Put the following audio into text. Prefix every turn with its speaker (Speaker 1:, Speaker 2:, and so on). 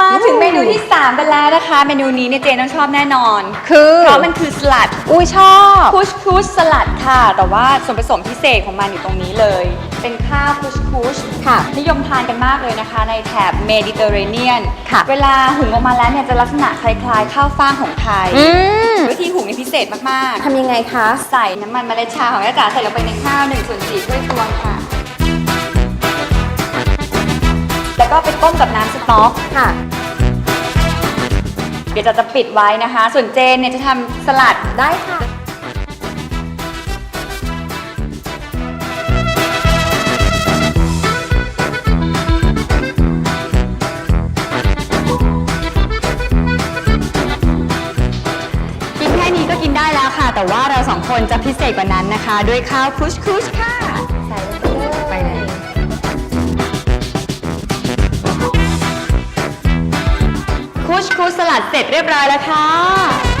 Speaker 1: มาถึงเมนูที่ 3 กันแล้วนะคะ เมนูนี้เนี่ยเจนต้องชอบแน่นอน
Speaker 2: คือ
Speaker 1: เพราะมันคือสลัด
Speaker 2: อุ้ยชอบ
Speaker 1: คุชคุชสลัดค่ะ แต่ว่าส่วนผสมพิเศษของมันอยู่ตรงนี้เลย เป็นข้าวคุชคุช
Speaker 2: ค่ะ
Speaker 1: นิยมทานกันมากเลยนะคะ ในแถบเมดิเตอร์เรเนียน
Speaker 2: ค่ะ
Speaker 1: เวลาหุงออกมาแล้วเนี่ยจะลักษณะคล้ายๆ ข้าวฟ่างของไทย
Speaker 2: อืม
Speaker 1: วิธีหุงนี่พิเศษมาก
Speaker 2: ทำยังไงคะ
Speaker 1: ๆใส่น้ำมันเมล็ดชาของแม่จ๋าใส่ลงไปในข้าว1ส่วน4ถ้วยตวงค่ะ ต้มกับน้ำสต๊อก
Speaker 2: ค่ะ
Speaker 1: เดี๋ยวจะจะปิดไว้นะคะ ส่วนเจนเนี่ยจะทำสลัด
Speaker 2: ได้ค่ะ
Speaker 1: กินแค่นี้ก็กินได้แล้วค่ะ แต่ว่าเราสองคนจะพิเศษกว่านั้นนะคะ ด้วยข้าวคุชคุชค่ะูชคูสลัดเสร็จเรียบร้อยแล้วค่ะ